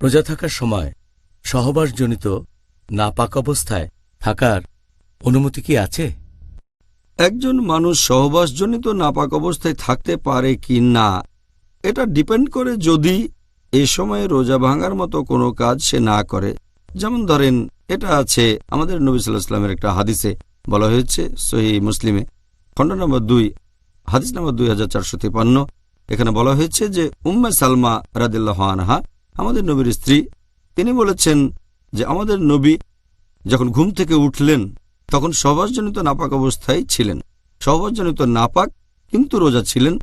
রোজা থাকার সময় সহবাসজনিত নাপাক অবস্থায় থাকার অনুমতি কি আছে? একজন মানুষ সহবাসজনিত নাপাক অবস্থায় থাকতে পারে কি না, এটা ডিপেন্ড করে যদি এ সময়ে রোজা ভাঙার মতো কোনো কাজ সে না করে। যেমন ধরেন, এটা আছে আমাদের নবী সাল্লাহ ইসলামের একটা হাদিসে বলা হয়েছে সহি মুসলিমে, খণ্ড নম্বর দুই, হাদিস নম্বর দুই এখানে বলা হয়েছে যে উম্মে সালমা রাদিল্লাহ আনহা আমাদের নবীর স্ত্রী, তিনি বলেছেন যে আমাদের নবী যখন ঘুম থেকে উঠলেন, তখন সহবাসজনিত নাপাক অবস্থায় ছিলেন। সহবাসজনিত নাপাক কিন্তু রোজা ছিলেন।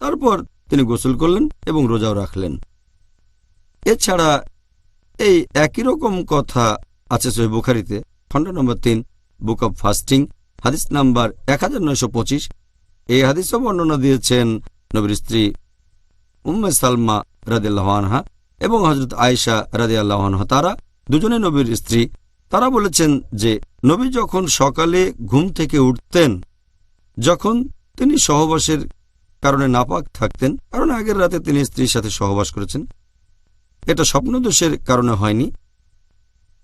তারপর তিনি গোসল করলেন এবং রোজাও রাখলেন। এছাড়া এই একই রকম কথা আছে সহি বুখারিতে, খণ্ড নম্বর তিন, বুক অব ফাস্টিং, হাদিস নাম্বার এক হাজার নয়শো পঁচিশ। এই হাদিসও বর্ণনা দিয়েছেন নবীর স্ত্রী উম্মে সালমা রাদিয়াল্লাহু আনহা। এবং হজরত আয়েশা রাদিয়াল্লাহু আনহা, তারা দুজনে নবীর স্ত্রী। তারা বলেছেন যে, নবী যখন সকালে ঘুম থেকে উঠতেন, যখন তিনি সহবাসের কারণে নাপাক থাকতেন, কারণ আগের রাতে তিনি স্ত্রীর সাথে সহবাস করেছেন, এটা স্বপ্নদোষের কারণে হয়নি,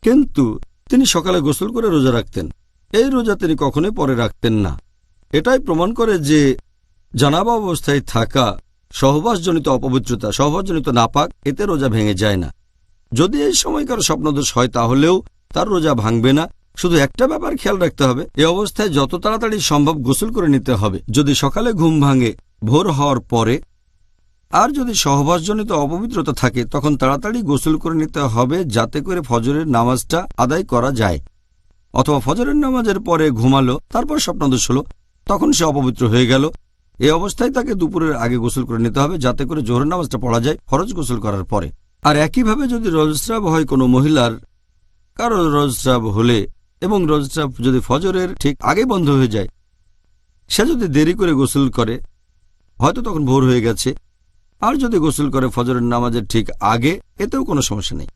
কিন্তু তিনি সকালে গোসল করে রোজা রাখতেন। এই রোজা তিনি কখনোই পরে রাখতেন না। এটাই প্রমাণ করে যে, জানাবা অবস্থায় থাকা সহবাসজনিত অপবিত্রতা, সহবাসজনিত নাপাক, এতে রোজা ভেঙে যায় না। যদি এই সময়কার স্বপ্নদোষ হয়, তাহলেও তার রোজা ভাঙবে না। শুধু একটা ব্যাপার খেয়াল রাখতে হবে, এ অবস্থায় যত তাড়াতাড়ি সম্ভব গোসল করে নিতে হবে। যদি সকালে ঘুম ভাঙে, ভোর হওয়ার পরে, আর যদি সহবাসজনিত অপবিত্রতা থাকে, তখন তাড়াতাড়ি গোসল করে নিতে হবে যাতে করে ফজরের নামাজটা আদায় করা যায়। অথবা ফজরের নামাজের পরে ঘুমালো, তারপর স্বপ্নদোষ হলো, তখন সে অপবিত্র হয়ে গেল। এই অবস্থায় তাকে দুপুরের আগে গোসল করে নিতে হবে, যাতে করে জোহর নামাজটা পড়া যায় ফরজ গোসল করার পরে। আর একইভাবে যদি রজস্রাব হয় কোনো মহিলার কারও রজস্রাব হলে এবং রজস্রাব যদি ফজরের ঠিক আগে বন্ধ হয়ে যায়, সে যদি দেরি করে গোসল করে, হয়তো তখন ভোর হয়ে গেছে। আর যদি গোসল করে ফজরের নামাজের ঠিক আগে, এতেও কোনো সমস্যা নেই।